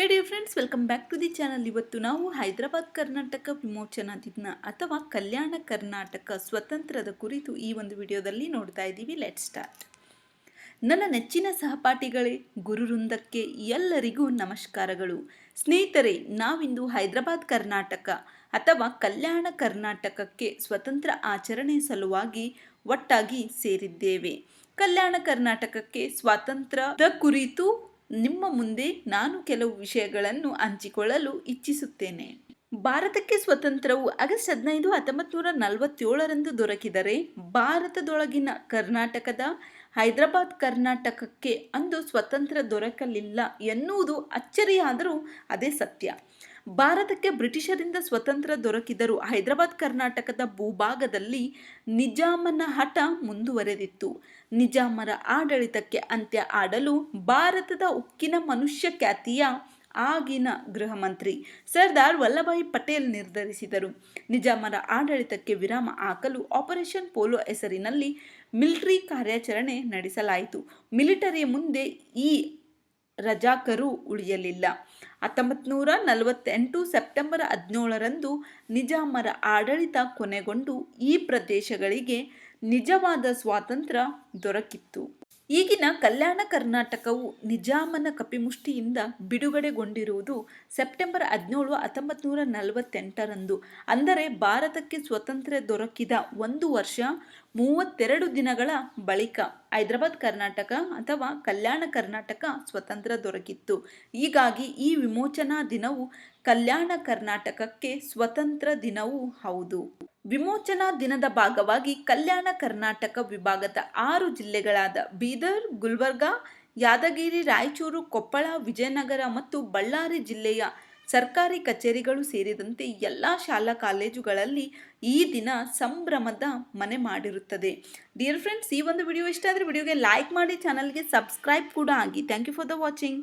Hey friends, welcome back to the channel. ಇವತ್ತು ನಾವು ಹೈದರಾಬಾದ್, ಕರ್ನಾಟಕ ವಿಮೋಚನಾ ದಿನ ಅಥವಾ ಕಲ್ಯಾಣ ಕರ್ನಾಟಕ ಸ್ವತಂತ್ರದ ಕುರಿತು ಈ ಒಂದು ವಿಡಿಯೋದಲ್ಲಿ ನೋಡ್ತಾ ಇದ್ದೀವಿ. ಲೆಟ್ ಸ್ಟಾರ್ಟ್ ನನ್ನ ನೆಚ್ಚಿನ ಸಹಪಾಠಿಗಳೇ ಗುರುವೃಂದಕ್ಕೆ ಎಲ್ಲರಿಗೂ ನಮಸ್ಕಾರಗಳು. ಸ್ನೇಹಿತರೆ, ನಾವಿಂದು ಹೈದರಾಬಾದ್, ಕರ್ನಾಟಕ ಅಥವಾ ಕಲ್ಯಾಣ ಕರ್ನಾಟಕಕ್ಕೆ ಸ್ವತಂತ್ರ ಆಚರಣೆ ಸಲುವಾಗಿ ಒಟ್ಟಾಗಿ ಸೇರಿದ್ದೇವೆ. ಕಲ್ಯಾಣ ಕರ್ನಾಟಕಕ್ಕೆ ಸ್ವಾತಂತ್ರ್ಯದ ಕುರಿತು ನಿಮ್ಮ ಮುಂದೆ ನಾನು ಕೆಲವು ವಿಷಯಗಳನ್ನು ಹಂಚಿಕೊಳ್ಳಲು ಇಚ್ಛಿಸುತ್ತೇನೆ ಭಾರತಕ್ಕೆ ಸ್ವತಂತ್ರವು ಆಗಸ್ಟ್ ಹದಿನೈದು ಹತ್ತೊಂಬತ್ತು ನೂರ ನಲವತ್ತೇಳರಂದು ದೊರಕಿದರೆ ಭಾರತದೊಳಗಿನ ಕರ್ನಾಟಕದ ಹೈದರಾಬಾದ್ ಕರ್ನಾಟಕಕ್ಕೆ ಅಂದು ಸ್ವತಂತ್ರ ದೊರಕಲಿಲ್ಲ ಎನ್ನುವುದು ಅಚ್ಚರಿಯಾದರೂ ಅದೇ ಸತ್ಯ. ಭಾರತಕ್ಕೆ ಬ್ರಿಟಿಷರಿಂದ ಸ್ವತಂತ್ರ ದೊರಕಿದರೂ ಹೈದರಾಬಾದ್ ಕರ್ನಾಟಕದ ಭೂಭಾಗದಲ್ಲಿ ನಿಜಾಮನ ಹಠ ಮುಂದುವರೆದಿತ್ತು. ನಿಜಾಮರ ಆಡಳಿತಕ್ಕೆ ಅಂತ್ಯ ಆಡಲು ಭಾರತದ ಉಕ್ಕಿನ ಮನುಷ್ಯ ಖ್ಯಾತಿಯ ಆಗಿನ ಗೃಹ ಮಂತ್ರಿ ಸರ್ದಾರ್ ವಲ್ಲಭಾಯಿ ಪಟೇಲ್ ನಿರ್ಧರಿಸಿದರು. ನಿಜಾಮರ ಆಡಳಿತಕ್ಕೆ ವಿರಾಮ ಹಾಕಲು ಆಪರೇಷನ್ ಪೋಲೋ ಹೆಸರಿನಲ್ಲಿ ಮಿಲಿಟರಿ ಕಾರ್ಯಾಚರಣೆ ನಡೆಸಲಾಯಿತು. ಮಿಲಿಟರಿ ಮುಂದೆ ಈ ರಜಾಕರು ಉಳಿಯಲಿಲ್ಲ. ಹತ್ತೊಂಬತ್ತು ನೂರ ನಲವತ್ತೆಂಟು ಸೆಪ್ಟೆಂಬರ್ ಹದಿನೇಳರಂದು ನಿಜಾಮರ ಆಡಳಿತ ಕೊನೆಗೊಂಡು ಈ ಪ್ರದೇಶಗಳಿಗೆ ನಿಜವಾದ ಸ್ವಾತಂತ್ರ್ಯ ದೊರಕಿತ್ತು. ಈಗಿನ ಕಲ್ಯಾಣ ಕರ್ನಾಟಕವು ನಿಜಾಮನ ಕಪಿಮುಷ್ಟಿಯಿಂದ ಬಿಡುಗಡೆಗೊಂಡಿರುವುದು ಸೆಪ್ಟೆಂಬರ್ ಹದಿನೇಳು ಹತ್ತೊಂಬತ್ತು ನೂರ ನಲವತ್ತೆಂಟರಂದು. ಅಂದರೆ ಭಾರತಕ್ಕೆ ಸ್ವತಂತ್ರ ದೊರಕಿದ ಒಂದು ವರ್ಷ, ಮೂವತ್ತೆರಡು ದಿನಗಳ ಬಳಿಕ ಹೈದರಾಬಾದ್ ಕರ್ನಾಟಕ ಅಥವಾ ಕಲ್ಯಾಣ ಕರ್ನಾಟಕ ಸ್ವತಂತ್ರ ದೊರಕಿತ್ತು. ಹೀಗಾಗಿ ಈ ವಿಮೋಚನಾ ದಿನವು ಕಲ್ಯಾಣ ಕರ್ನಾಟಕಕ್ಕೆ ಸ್ವತಂತ್ರ ದಿನವೂ ಹೌದು. ವಿಮೋಚನಾ ದಿನದ ಭಾಗವಾಗಿ ಕಲ್ಯಾಣ ಕರ್ನಾಟಕ ವಿಭಾಗದ ಆರು ಜಿಲ್ಲೆಗಳಾದ ಬೀದರ್, ಗುಲ್ಬರ್ಗಾ, ಯಾದಗಿರಿ, ರಾಯಚೂರು, ಕೊಪ್ಪಳ, ವಿಜಯನಗರ ಮತ್ತು ಬಳ್ಳಾರಿ ಜಿಲ್ಲೆಯ ಸರ್ಕಾರಿ ಕಚೇರಿಗಳು ಸೇರಿದಂತೆ ಎಲ್ಲ ಶಾಲಾ ಕಾಲೇಜುಗಳಲ್ಲಿ ಈ ದಿನ ಸಂಭ್ರಮದ ಮನೆ ಮಾಡಿರುತ್ತದೆ. ಡಿಯರ್ ಫ್ರೆಂಡ್ಸ್ ಈ ಒಂದು ವಿಡಿಯೋ ಇಷ್ಟ ಆದರೆ ವಿಡಿಯೋಗೆ ಲೈಕ್ ಮಾಡಿ ಚಾನಲ್ಗೆ ಸಬ್ಸ್ಕ್ರೈಬ್ ಕೂಡ ಆಗಿ. Thank you for the watching